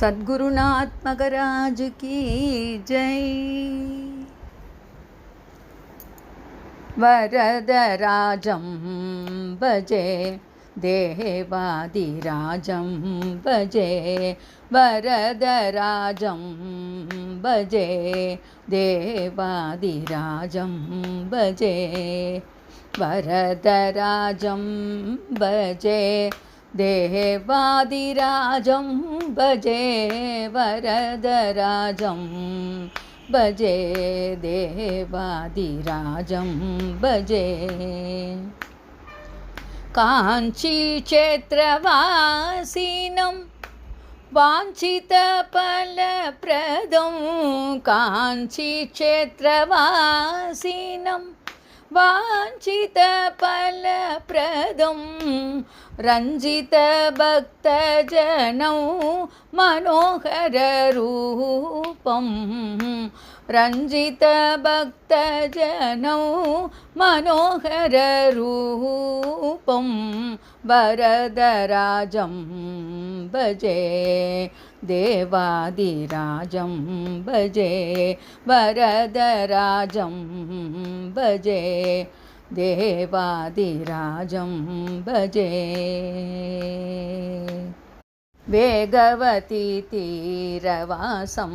सद्गुरुनाथ मगराज की जय। वरदराजं भजे देवादिराजं भजे। वरदराजं भजे देवादिराजं भजे। वरदराजं भजे देवादिराजं भजे वरदराजं भजे देवादिराजं भजे। काञ्चीक्षेत्रवासिनं वाञ्छितफलप्रदं। काञ्चीक्षेत्रवासिनं वाञ्छितफलप्रदं रञ्जितभक्तजनौ मनोहररूपम् रञ्जितभक्तजनौ मनोहररूपं वरदराजं भजे देवादिराजं भजे वरदराजं भजे देवादिराजं भजे। वेगवती तीरवासं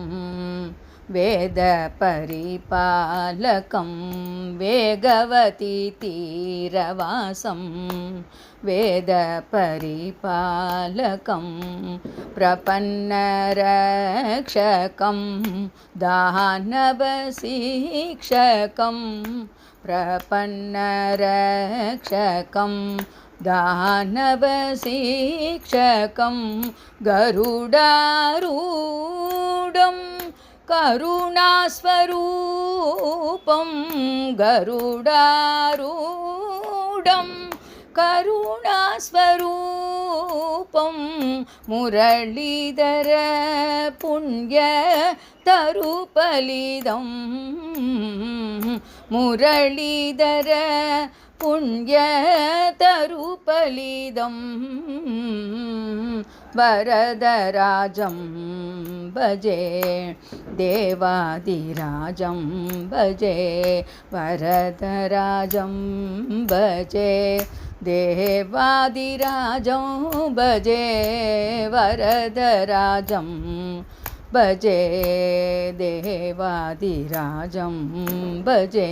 वेदपरिपालकं वेगवती तीरवासं वेदपरिपालकं प्रपन्नरक्षकं दानवशिक्षकं प्रपन्नरक्षकं दानवशिक्षकं கருணாஸ்வரூபம் கருடாரூடம். கருணாஸ்வரூபம் முரளிதர புண்ணிய தருபலிதம். முரளிதர പുണ്യതരുപലിതം വരദരാജം ഭജേ ദേവാദിരാജം ഭജേ വരദരാജം ഭജേ ദേവാദിരാജം ഭജേ വരദരാജം ഭജേ ദേവാദിരാജം ഭജേ.